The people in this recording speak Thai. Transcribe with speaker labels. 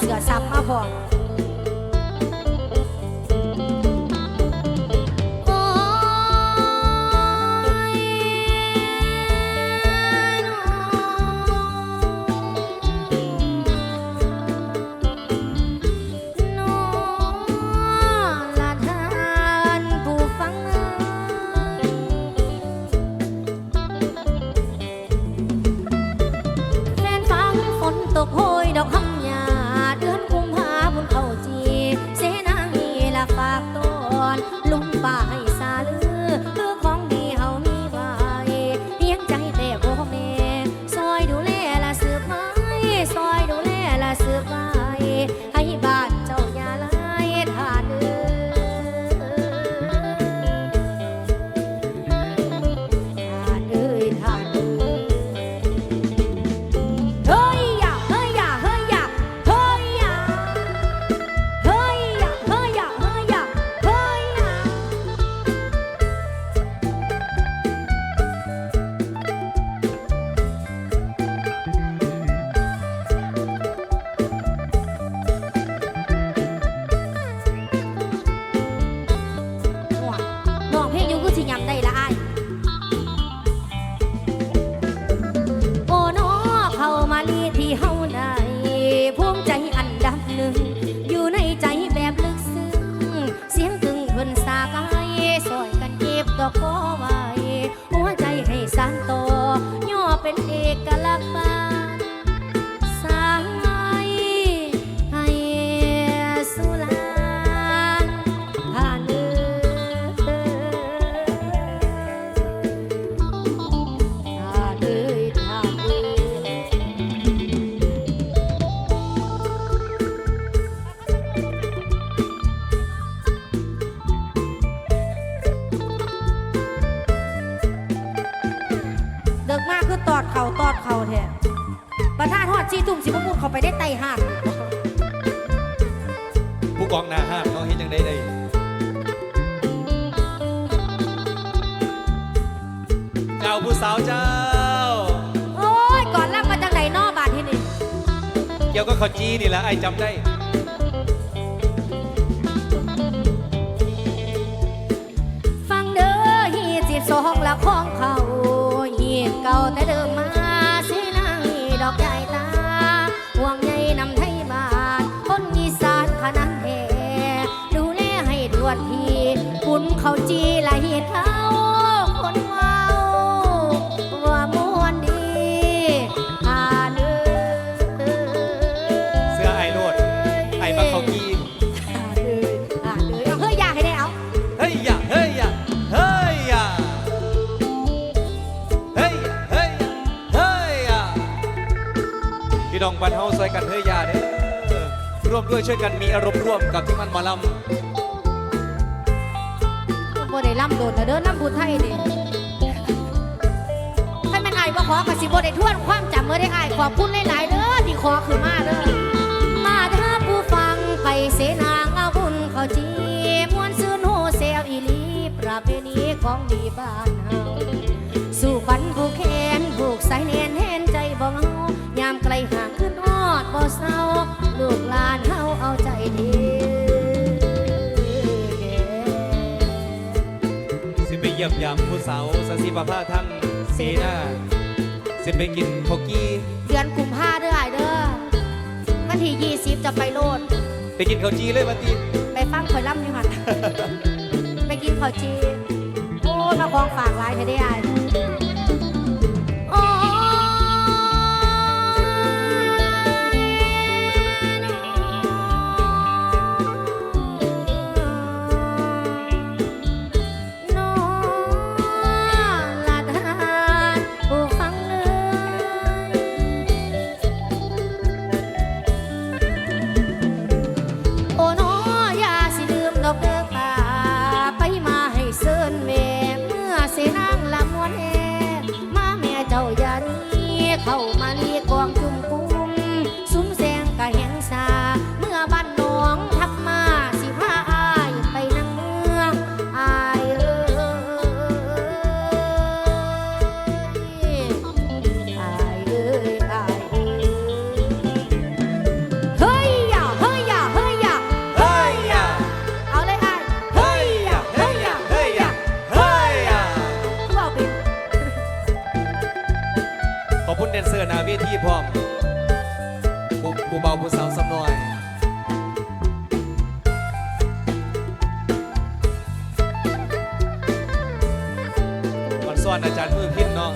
Speaker 1: ส่หอดเสือซับมาพร้อม Có เข่าตอดเข่าแท้ประธานฮอดจีตุ่มสิบมุดเขาไปได้ไต่ห่าน
Speaker 2: ผู้กองหนาห้ามน้องเห็นยังได้ได้เจ้าผู้สาวเจ้า
Speaker 1: โอ้ยก่อนล่ำมาจากไหนนอบาทที่นี่
Speaker 2: เกี่ยวก็ขอจีนี่แหละไอ้จำได้
Speaker 1: ฟังเด้อฮีจีบสองละของเขาฮีดเก่าแต่เดิม เขาจีละเฮีดเขาคนเมาว่ามวนดีหาเด้อ
Speaker 2: เสื้อไอ้โลดไอ้บักเขากี
Speaker 1: หาเด้อหาเด้อเอาเฮ้ยอยากให้ได้เอา
Speaker 2: เฮ้ยอย่าเฮ้ยอย่าเฮ้ยอย่าเฮ้ยอย่าเฮ้ยอย่าเฮ้ยอย่าพี่น้องบันเฮาซอยกันเฮ้ยอย่าเด้อร่วมด้วยช่วยกันมีอารมณ์ร่วมกับที่มันหมอลำ
Speaker 1: บ่ได้ล่ำโดนนะเด้อน้ำบุญไทยนี่ถ้าแม่นอายบ่ขอกระสิบ่ได้ทวนความจำเมื่อได้อายขอบคุณหลายๆเด้อที่ขอคือมาเด้อมาถ้าผู้ฟังไปเสนางเอาบุญเขาจีมวนซื่นโฮเซลอีลีประเพณีของดีบ้าน เยี่ยม
Speaker 2: ยามผู้สาวสศิประภาทั้งเสนาสิไปกินพกกี้
Speaker 1: เดือนกุมภาเด้ออ้ายเด้อวันที่ยี่สิบจะไปโลด
Speaker 2: ไปกินข้าวจีเลยวันที
Speaker 1: ไปฟังข่อยล่ำอยู่หันไปกินข้าวจี โอ้ยมาของฝากหลายเธอได้อ้ 好满。 เซอร์นาวทีพ
Speaker 2: ร้อมผู้ผู้เบาผู้สาวสำน้อยวันซ้อนอาจารย์มือพินเนาะ